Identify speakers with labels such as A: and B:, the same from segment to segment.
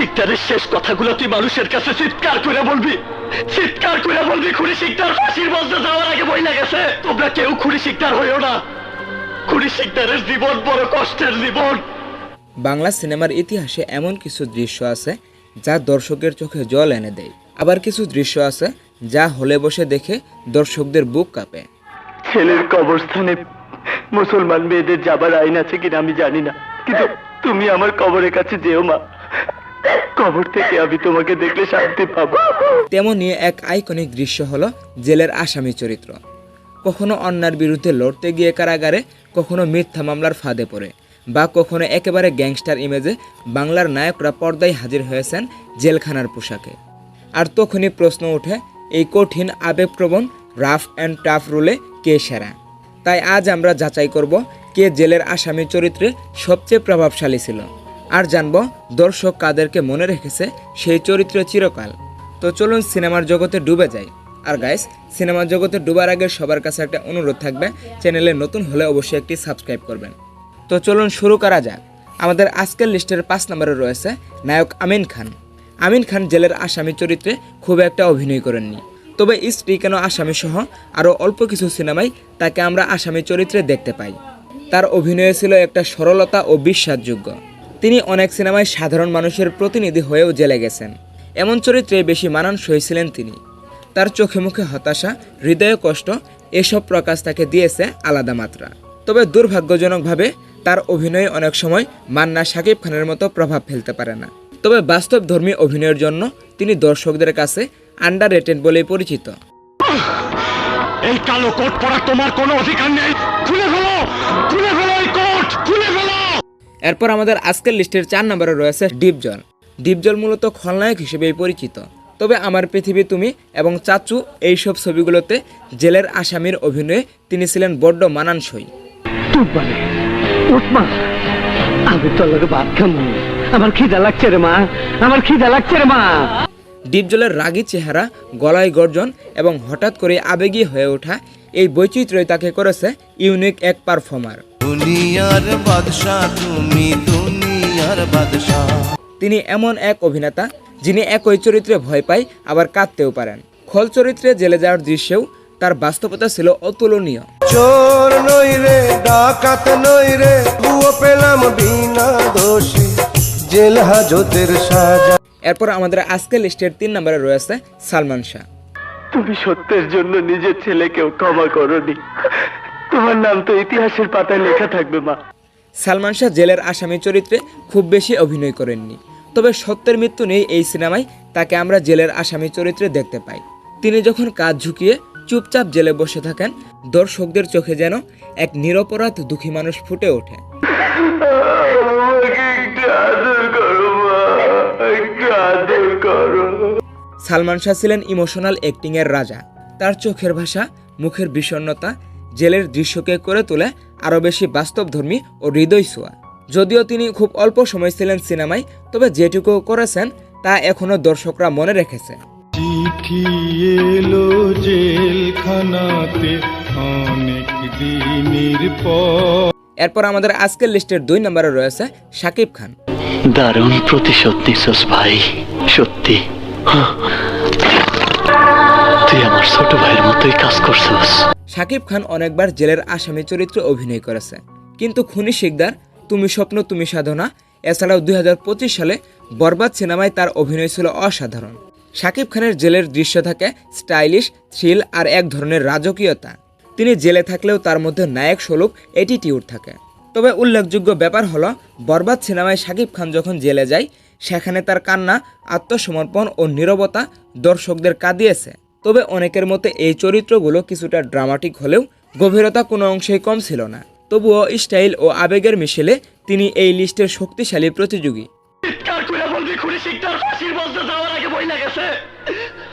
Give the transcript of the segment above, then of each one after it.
A: শিকদারের শেষ কথাগুলো তুই মানুষের কাছে চিৎকার করে বলবি। চিৎকার করে বলবি খুনি শিকদার। ফাঁসির মধ্যে যাওয়ার আগে বই গেছে। তোমরা কেউ খুনি শিকদার হইও না। খুনি শিকদারের জীবন বড় কষ্টের জীবন।
B: বাংলা সিনেমার ইতিহাসে এমন কিছু দৃশ্য আছে যা দর্শকের চোখে জল এনে দেয়। আবার কিছু দৃশ্য আছে যা হলে বসে দেখে দর্শকদের বুক কাঁপে।
A: ছেলের কবরস্থানে মুসলমান মেয়েদের যাবার আইন আছে কিনা আমি জানি না। কিন্তু তুমি আমার কবরের কাছে যেও মা। কবর থেকে আমি তোমাকে দেখলে শান্তি পাবো।
B: তেমনই এক আইকনিক দৃশ্য হলো জেলের আসামি চরিত্র। কখনো অন্যার বিরুদ্ধে লড়তে গিয়ে কারাগারে, কখনো মিথ্যা মামলার ফাঁদে পড়ে, বা কখনো একেবারে গ্যাংস্টার ইমেজে বাংলার নায়করা পর্দায় হাজির হয়েছেন জেলখানার পোশাকে। আর তখনই প্রশ্ন ওঠে, এই কঠিন আবেগপ্রবণ রাফ অ্যান্ড টাফ রুলে কে সেরা? তাই আজ আমরা যাচাই করব কে জেলের আসামি চরিত্রে সবচেয়ে প্রভাবশালী ছিল। আর জানব দর্শক কাদেরকে মনে রেখেছে সেই চরিত্র চিরকাল। তো চলুন সিনেমার জগতে ডুবে যাই। আর গাইস সিনেমার জগতে ডুবার আগে সবার কাছে একটা অনুরোধ থাকবে, চ্যানেলে নতুন হলে অবশ্যই একটি সাবস্ক্রাইব করবেন। তো চলুন শুরু করা যাক। আমাদের আজকের লিস্টের পাঁচ নম্বরে রয়েছে নায়ক আমিন খান। আমিন খান জেলের আসামি চরিত্রে খুব একটা অভিনয় করেননি। তবে স্ত্রী কেন আসামি সহ আরও অল্প কিছু সিনেমায় তাকে আমরা আসামি চরিত্রে দেখতে পাই। তার অভিনয় ছিল একটা সরলতা ও বিশ্বাসযোগ্য। তিনি অনেক সিনেমায় সাধারণ মানুষের প্রতিনিধি হয়েও জেলে গেছেন। এমন চরিত্রে বেশি মানানসই ছিলেন তিনি। তার চোখে মুখে হতাশা, হৃদয়ে কষ্ট, এসব প্রকাশ তাকে দিয়েছে আলাদা মাত্রা। তবে দুর্ভাগ্যজনকভাবে তার অভিনয়ে অনেক সময় মান্না শাকিব খানের মতো প্রভাব ফেলতে পারে না। তবে বাস্তবধর্মী অভিনয়ের জন্য তিনি দর্শকদের কাছে আন্ডার রেটেড বলেই পরিচিত।
A: এই কালো কোট পরা তোমার কোনো অধিকার নেই।
B: এরপর আমাদের আজকের লিস্টের চার নম্বরে রয়েছে ডিপজল। ডিপজল মূলত খলনায়ক হিসেবেই পরিচিত। তবে আমার পৃথিবী তুমি এবং চাচু এইসব ছবিগুলোতে জেলের আসামির অভিনয়ে তিনি ছিলেন বড্ড মানানসই।
C: মানে আমি তোর লোকে ভাত খামু। আমার খিদা লাগছে রে মা। আমার খিদা লাগছে রে মা।
B: ডিপজলের রাগী চেহারা গলায় গর্জন এবং হঠাৎ করে আবেগী হয়ে ওঠা এই বৈচিত্র্যই তাকে করেছে ইউনিক এক পারফর্মার।
D: দুনিয়ার বাদশাহ তুমি দুনিয়ার বাদশাহ।
B: তিনি এমন এক অভিনেতা যিনি একই চরিত্রে ভয় পায় আবার কাঁদতেও পারেন। খল চরিত্রে জেলে যাওয়ার দৃশ্যেও তার বাস্তবতা ছিল অতুলনীয়।
D: চোর নই রে ডাকাত নই রে ভুয়ো পেলাম বিনা দোষী। জেল হাজতের সাজা।
B: এরপর আমাদের আজকের লিস্টের তিন নম্বরে রয়েছে সালমান শাহ।
A: তুমি সত্যের জন্য নিজের ছেলেকেও ক্ষমা করনি। তোমার নাম তো ইতিহাসের পাতায় লেখা থাকবে মা।
B: সালমান শাহ জেলের আসামি চরিত্রে খুব বেশি অভিনয় করেননি। তবে সত্যের মৃত্যু নেই এই সিনেমায় তাকে আমরা জেলের আসামি চরিত্রে দেখতে পাই। তিনি যখন কাজ ঝুঁকিয়ে চুপচাপ জেলে বসে থাকেন দর্শকদের চোখে যেন এক নিরপরাধ দুঃখী মানুষ ফুটে ওঠে।
A: একটু আদর করো মা। একটু আদর করো।
B: সালমান শাহ ছিলেন ইমোশনাল অ্যাক্টিংয়ের রাজা। তার চোখের ভাষা মুখের বিষণ্ণতা জেলের দৃশ্যকে করে তোলে আরও বেশি বাস্তবধর্মী ও হৃদয় ছোঁয়া। যদিও তিনি খুব অল্প সময় ছিলেন সিনেমায় তবে যেটুকু করেছেন তা এখনও দর্শকরা মনে রেখেছে। এরপর আমাদের আজকের লিস্টের দুই নম্বরে রয়েছে শাকিব খান।
A: দারুণ প্রতিশোধ নিছস ভাই সত্যি।
B: শাকিব খান অনেকবার জেলের আসামি চরিত্রে অভিনয় করেছে। কিন্তু খুনি শিকদার, তুমি স্বপ্ন, তুমি সাধনা, এছাড়াও দুই হাজার পঁচিশ সালে বরবাদ সিনেমায় তার অভিনয় ছিল অসাধারণ। শাকিব খানের জেলের দৃশ্য থাকে স্টাইলিশ, থ্রিল আর এক ধরনের রাজকীয়তা। তিনি জেলে থাকলেও তার মধ্যে নায়ক স্বরূপ অ্যাটিটিউড থাকে। তবে উল্লেখযোগ্য ব্যাপার হলো, বরবাদ সিনেমায় শাকিব খান যখন জেলে যায়, সেখানে তার কান্না, আত্মসমর্পণ ও নীরবতা দর্শকদের কাঁদিয়েছে। তবে অনেকের মতে এই চরিত্রগুলো কিছুটা ড্রামাটিক হলেও গভীরতা কোনো অংশেই কম ছিল না। তবুও স্টাইল ও আবেগের মিশেলে তিনি এই লিস্টের শক্তিশালী প্রতিযোগী।
A: চিৎকার করে বলবি খুনি শিকদার ফাঁসির মধ্যে যাওয়ার আগে বই গেছে।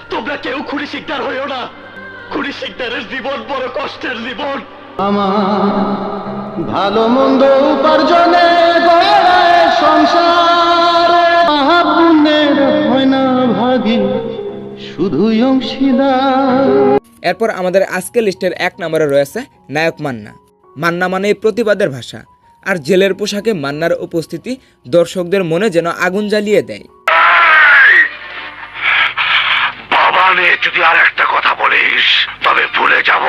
A: তোমরা কেউ খুনি শিকদার হইও না। খুনি শিকদারের জীবন বড় কষ্টের জীবন।
C: ভালো মন্দ উপার্জনে সংসার হয় না ভাগি। অংশীদার।
B: এরপর আমাদের আজকের লিস্টের এক নম্বরে রয়েছে নায়ক মান্না। মান্না মানে প্রতিবাদের ভাষা আর জেলের পোশাকে মান্নার উপস্থিতি দর্শকদের মনে যেন আগুন জ্বালিয়ে দেয়।
E: যদি আর একটা কথা বলিস তবে ভুলে যাব।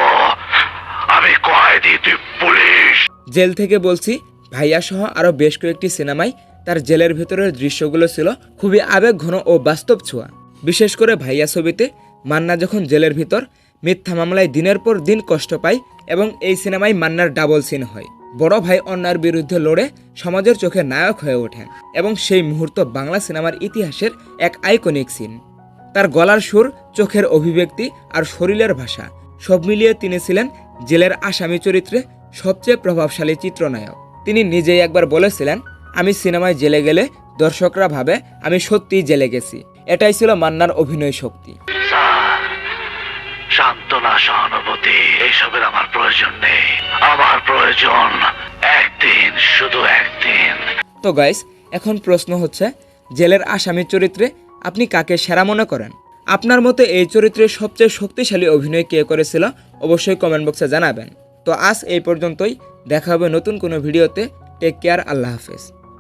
E: আমি কয়েদি তুই পুলিশ।
B: জেল থেকে বলছি ভাইয়া সহ আরও বেশ কয়েকটি সিনেমায় তার জেলের ভেতরের দৃশ্যগুলো ছিল খুবই আবেগ ঘন ও বাস্তব ছোঁয়া। বিশেষ করে ভাইয়া ছবিতে মান্না যখন জেলের ভিতর, মিথ্যা মামলায় দিনের পর দিন কষ্ট পায় এবং এই সিনেমায় মান্নার ডাবল সিন হয়। বড় ভাই অন্যার বিরুদ্ধে লড়ে সমাজের চোখে নায়ক হয়ে ওঠেন এবং সেই মুহূর্ত বাংলা সিনেমার ইতিহাসের এক আইকনিক সিন। তার গলার সুর, চোখের অভিব্যক্তি আর শরীরের ভাষা সব মিলিয়ে তিনি ছিলেন জেলের আসামি চরিত্রে সবচেয়ে প্রভাবশালী চিত্রনায়ক। তিনি নিজেই একবার বলেছিলেন, আমি সিনেমায় জেলে গেলে দর্শকরা ভাবে আমি সত্যিই জেলে গেছি। এটাই ছিল মান্নার অভিনয় শক্তি।
E: সান্ত্বনা সহানুভূতি এইসবের আমার প্রয়োজন নেই। আমার প্রয়োজন একদিন শুধু একদিন।
B: তো গাইস এখন প্রশ্ন হচ্ছে জেলের আসামি চরিত্রে আপনি কাকে সেরা মনে করেন? আপনার মতে এই চরিত্রের সবচেয়ে শক্তিশালী অভিনয় কে করেছিল অবশ্যই কমেন্ট বক্সে জানাবেন। তো আজ এই পর্যন্তই দেখা হবে নতুন কোনো ভিডিওতে টেক কেয়ার আল্লাহ হাফেজ।